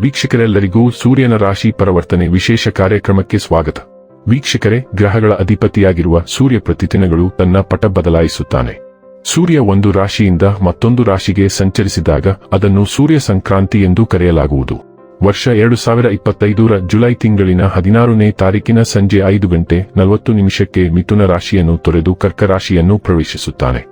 ವೀಕ್ಷಕರೆಲ್ಲರಿಗೂ ಸೂರ್ಯನ ರಾಶಿ ಪರಿವರ್ತನೆ ವಿಶೇಷ ಕಾರ್ಯಕ್ರಮಕ್ಕೆ ಸ್ವಾಗತ. ವೀಕ್ಷಕರೇ, ಗ್ರಹಗಳ ಅಧಿಪತಿಯಾಗಿರುವ ಸೂರ್ಯ ಪ್ರತಿದಿನಗಳು ತನ್ನ ಪಟ ಬದಲಾಯಿಸುತ್ತಾನೆ. ಸೂರ್ಯ ಒಂದು ರಾಶಿಯಿಂದ ಮತ್ತೊಂದು ರಾಶಿಗೆ ಸಂಚರಿಸಿದಾಗ ಅದನ್ನು ಸೂರ್ಯ ಸಂಕ್ರಾಂತಿ ಎಂದು ಕರೆಯಲಾಗುವುದು. ವರ್ಷ ಎರಡು ಸಾವಿರ ಇಪ್ಪತ್ತೈದರ ಜುಲೈ ತಿಂಗಳಿನ ಹದಿನಾರನೇ ತಾರೀಕಿನ ಸಂಜೆ ಐದು ಗಂಟೆ ನಲವತ್ತು ನಿಮಿಷಕ್ಕೆ ಮಿಥುನ ರಾಶಿಯನ್ನು ತೊರೆದು ಕರ್ಕ ರಾಶಿಯನ್ನು ಪ್ರವೇಶಿಸುತ್ತಾನೆ.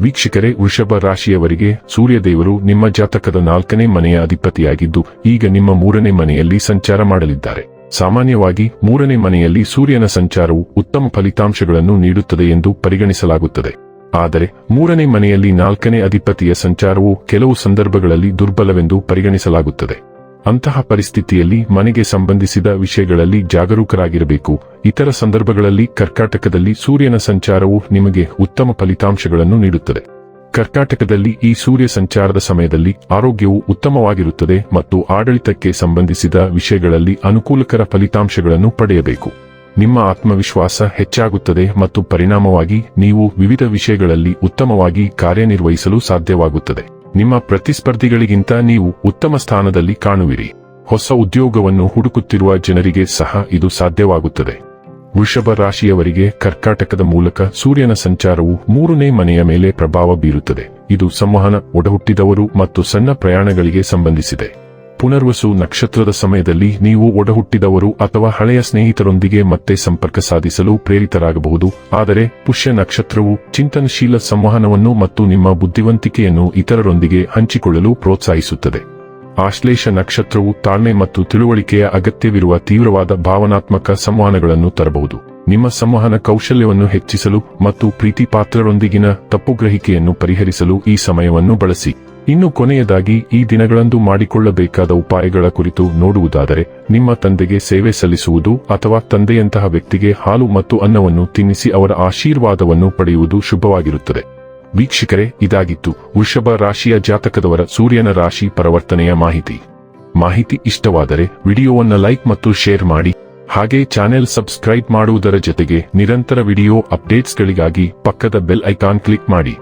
ವೀಕ್ಷಕರೇ, ವೃಷಭ ರಾಶಿಯವರಿಗೆ ಸೂರ್ಯದೇವರು ನಿಮ್ಮ ಜಾತಕದ ನಾಲ್ಕನೇ ಮನೆಯ ಅಧಿಪತಿಯಾಗಿದ್ದು, ಈಗ ನಿಮ್ಮ ಮೂರನೇ ಮನೆಯಲ್ಲಿ ಸಂಚಾರ ಮಾಡಲಿದ್ದಾರೆ. ಸಾಮಾನ್ಯವಾಗಿ, ಮೂರನೇ ಮನೆಯಲ್ಲಿ ಸೂರ್ಯನ ಸಂಚಾರವು ಉತ್ತಮ ಫಲಿತಾಂಶಗಳನ್ನು ನೀಡುತ್ತದೆ ಎಂದು ಪರಿಗಣಿಸಲಾಗುತ್ತದೆ. ಆದರೆ, ಮೂರನೇ ಮನೆಯಲ್ಲಿ ನಾಲ್ಕನೇ ಅಧಿಪತಿಯ ಸಂಚಾರವು ಕೆಲವು ಸಂದರ್ಭಗಳಲ್ಲಿ ದುರ್ಬಲವೆಂದು ಪರಿಗಣಿಸಲಾಗುತ್ತದೆ. ಅಂತಹ ಪರಿಸ್ಥಿತಿಯಲ್ಲಿ ಮನೆಗೆ ಸಂಬಂಧಿಸಿದ ವಿಷಯಗಳಲ್ಲಿ ಜಾಗರೂಕರಾಗಿರಬೇಕು. ಇತರ ಸಂದರ್ಭಗಳಲ್ಲಿ ಕರ್ಕಾಟಕದಲ್ಲಿ ಸೂರ್ಯನ ಸಂಚಾರವು ನಿಮಗೆ ಉತ್ತಮ ಫಲಿತಾಂಶಗಳನ್ನು ನೀಡುತ್ತದೆ. ಕರ್ಕಾಟಕದಲ್ಲಿ ಈ ಸೂರ್ಯ ಸಂಚಾರದ ಸಮಯದಲ್ಲಿ ಆರೋಗ್ಯವು ಉತ್ತಮವಾಗಿರುತ್ತದೆ ಮತ್ತು ಆಡಳಿತಕ್ಕೆ ಸಂಬಂಧಿಸಿದ ವಿಷಯಗಳಲ್ಲಿ ಅನುಕೂಲಕರ ಫಲಿತಾಂಶಗಳನ್ನು ಪಡೆಯಬೇಕು. ನಿಮ್ಮ ಆತ್ಮವಿಶ್ವಾಸ ಹೆಚ್ಚಾಗುತ್ತದೆ ಮತ್ತು ಪರಿಣಾಮವಾಗಿ ನೀವು ವಿವಿಧ ವಿಷಯಗಳಲ್ಲಿ ಉತ್ತಮವಾಗಿ ಕಾರ್ಯನಿರ್ವಹಿಸಲು ಸಾಧ್ಯವಾಗುತ್ತದೆ. ನಿಮ್ಮ ಪ್ರತಿಸ್ಪರ್ಧಿಗಳಿಗಿಂತ ನೀವು ಉತ್ತಮ ಸ್ಥಾನದಲ್ಲಿ ಕಾಣುವಿರಿ. ಹೊಸ ಉದ್ಯೋಗವನ್ನು ಹುಡುಕುತ್ತಿರುವ ಜನರಿಗೆ ಸಹ ಇದು ಸಾಧ್ಯವಾಗುತ್ತದೆ. ವೃಷಭ ರಾಶಿಯವರಿಗೆ ಕರ್ಕಾಟಕದ ಮೂಲಕ ಸೂರ್ಯನ ಸಂಚಾರವು ಮೂರನೇ ಮನೆಯ ಮೇಲೆ ಪ್ರಭಾವ ಬೀರುತ್ತದೆ. ಇದು ಸಂವಹನ ಒಡಹುಟ್ಟಿದವರು ಮತ್ತು ಸಣ್ಣ ಪ್ರಯಾಣಗಳಿಗೆ ಸಂಬಂಧಿಸಿದೆ. ಪುನರ್ವಸು ನಕ್ಷತ್ರದ ಸಮಯದಲ್ಲಿ ನೀವು ಒಡಹುಟ್ಟಿದವರು ಅಥವಾ ಹಳೆಯ ಸ್ನೇಹಿತರೊಂದಿಗೆ ಮತ್ತೆ ಸಂಪರ್ಕ ಸಾಧಿಸಲು ಪ್ರೇರಿತರಾಗಬಹುದು. ಆದರೆ, ಪುಷ್ಯ ನಕ್ಷತ್ರವು ಚಿಂತನಶೀಲ ಸಂವಹನವನ್ನು ಮತ್ತು ನಿಮ್ಮ ಬುದ್ಧಿವಂತಿಕೆಯನ್ನು ಇತರರೊಂದಿಗೆ ಹಂಚಿಕೊಳ್ಳಲು ಪ್ರೋತ್ಸಾಹಿಸುತ್ತದೆ. ಆಶ್ಲೇಷ ನಕ್ಷತ್ರವು ತಾಳ್ಮೆ ಮತ್ತು ತಿಳುವಳಿಕೆಯ ಅಗತ್ಯವಿರುವ ತೀವ್ರವಾದ ಭಾವನಾತ್ಮಕ ಸಂವಹನಗಳನ್ನು ತರಬಹುದು. ನಿಮ್ಮ ಸಂವಹನ ಕೌಶಲ್ಯವನ್ನು ಹೆಚ್ಚಿಸಲು ಮತ್ತು ಪ್ರೀತಿಪಾತ್ರರೊಂದಿಗಿನ ತಪ್ಪುಗ್ರಹಿಕೆಯನ್ನು ಪರಿಹರಿಸಲು ಈ ಸಮಯವನ್ನು ಬಳಸಿ. ಇನ್ನು ಕೊನೆಯದಾಗಿ ಈ ದಿನಗಳಂದು ಮಾಡಿಕೊಳ್ಳಬೇಕಾದ ಉಪಾಯಗಳ ಕುರಿತು ನೋಡುವುದಾದರೆ, ನಿಮ್ಮ ತಂದೆಗೆ ಸೇವೆ ಸಲ್ಲಿಸುವುದು ಅಥವಾ ತಂದೆಯಂತಹ ವ್ಯಕ್ತಿಗೆ ಹಾಲು ಮತ್ತು ಅನ್ನವನ್ನು ತಿನ್ನಿಸಿ ಅವರ ಆಶೀರ್ವಾದವನ್ನು ಪಡೆಯುವುದು ಶುಭವಾಗಿರುತ್ತದೆ. ವೀಕ್ಷಕರೇ, ಇದಾಗಿತ್ತು ವೃಷಭ ರಾಶಿಯ ಜಾತಕದವರ ಸೂರ್ಯನ ರಾಶಿ ಪರಿವರ್ತನೆಯ ಮಾಹಿತಿ. ಮಾಹಿತಿ ಇಷ್ಟವಾದರೆ ವಿಡಿಯೋವನ್ನು ಲೈಕ್ ಮತ್ತು ಶೇರ್ ಮಾಡಿ, ಹಾಗೆ ಚಾನೆಲ್ ಸಬ್ಸ್ಕ್ರೈಬ್ ಮಾಡುವುದರ ಜೊತೆಗೆ ನಿರಂತರ ವಿಡಿಯೋ ಅಪ್ಡೇಟ್ಸ್ಗಳಿಗಾಗಿ ಪಕ್ಕದ ಬೆಲ್ ಐಕಾನ್ ಕ್ಲಿಕ್ ಮಾಡಿ.